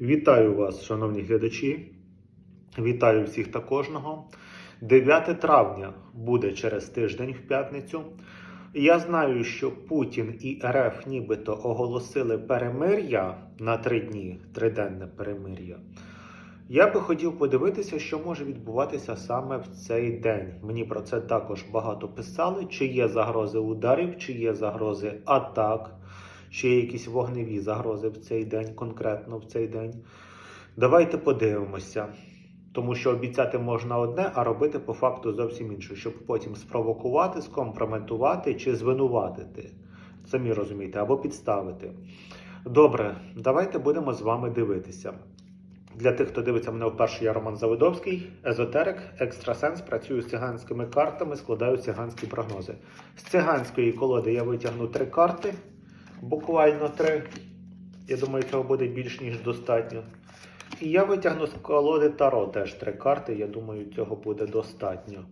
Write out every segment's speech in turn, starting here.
Вітаю вас, шановні глядачі. Вітаю всіх та кожного. 9 травня буде через тиждень в п'ятницю. Я знаю, що Путін і РФ нібито оголосили перемир'я на три дні, триденне перемир'я. Я би хотів подивитися, що може відбуватися саме в цей день. Мені про це також багато писали: чи є загрози ударів, чи є загрози атак, чи є якісь вогневі загрози в цей день, конкретно в цей день. Давайте подивимося. Тому що обіцяти можна одне, а робити по факту зовсім інше, щоб потім спровокувати, скомпрометувати чи звинуватити. Самі розумієте, або підставити. Добре, давайте будемо з вами дивитися. Для тих, хто дивиться мене вперше, я Роман Заводовський, езотерик, екстрасенс, працюю з циганськими картами, складаю циганські прогнози. З циганської колоди я витягну три карти, буквально три. Я думаю, цього буде більш ніж достатньо. І я витягну з колоди Таро теж три карти. Я думаю, цього буде достатньо,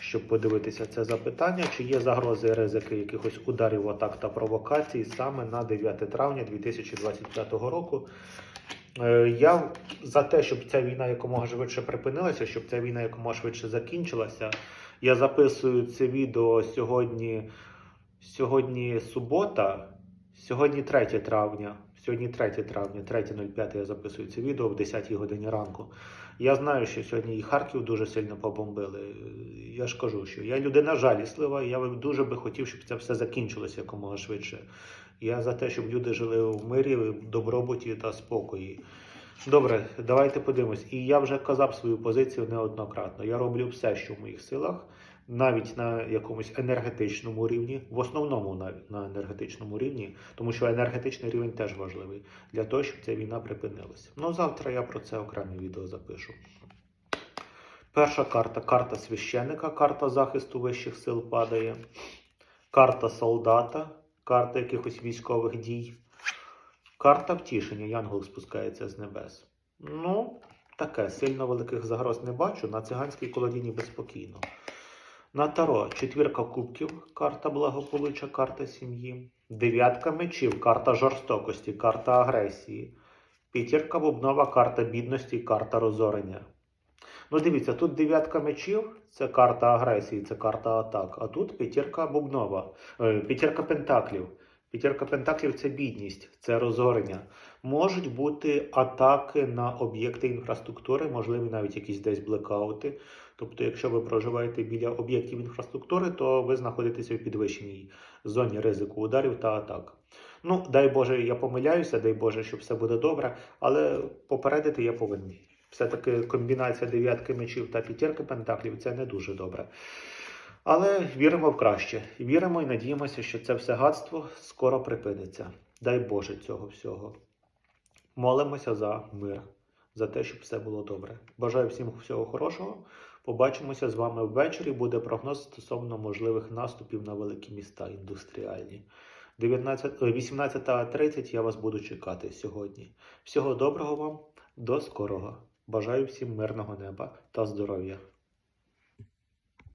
щоб подивитися це запитання, чи є загрози і ризики якихось ударів, атак та провокацій саме на 9 травня 2025 року. Е, Я за те, щоб ця війна якомога швидше припинилася, щоб ця війна якомога швидше закінчилася. Я записую це відео сьогодні. Сьогодні субота, сьогодні 3 травня. Сьогодні 3 травня, 3.05 я записую це відео в 10 годині ранку. Я знаю, що сьогодні і Харків дуже сильно побомбили. Я ж кажу, що я людина жаліслива, я дуже би хотів, щоб це все закінчилося якомога швидше. Я за те, щоб люди жили в мирі, в добробуті та спокої. Добре, давайте подивимось. І я вже казав свою позицію неоднократно. Я роблю все, що в моїх силах, навіть на якомусь енергетичному рівні, в основному навіть на енергетичному рівні, тому що енергетичний рівень теж важливий для того, щоб ця війна припинилася. Ну, завтра я про це окреме відео запишу. Перша карта карта священника, карта захисту вищих сил падає. Карта солдата, карта якихось військових дій. Карта втішення, Янгол спускається з небес. Ну, таке, сильно великих загроз не бачу. На циганській колоді ніби спокійно. На Таро четвірка кубків, карта благополуччя, карта сім'ї. Дев'ятка мечів, карта жорстокості, карта агресії. П'ятірка бубнова, карта бідності, карта розорення. Ну, дивіться, тут дев'ятка мечів це карта агресії, це карта атак. А тут п'ятірка бубнова, е, п'ятірка пентаклів. П'ятірка пентаклів це бідність, це розорення. Можуть бути атаки на об'єкти інфраструктури, можливі навіть якісь десь блекаути. Тобто, якщо ви проживаєте біля об'єктів інфраструктури, то ви знаходитеся в підвищеній зоні ризику ударів та атак. Ну, дай Боже, я помиляюся, дай Боже, що все буде добре, але попередити я повинен. Все-таки комбінація дев'ятки мечів та п'ятірки пентаклів це не дуже добре. Але віримо в краще. Віримо і надіємося, що це все гадство скоро припиниться. Дай Боже цього всього. Молимося за мир, за те, щоб все було добре. Бажаю всім всього хорошого. Побачимося з вами ввечері. Буде прогноз стосовно можливих наступів на великі міста індустріальні. 19, е, 18.30 я вас буду чекати сьогодні. Всього доброго вам, до скорого. Бажаю всім мирного неба та здоров'я.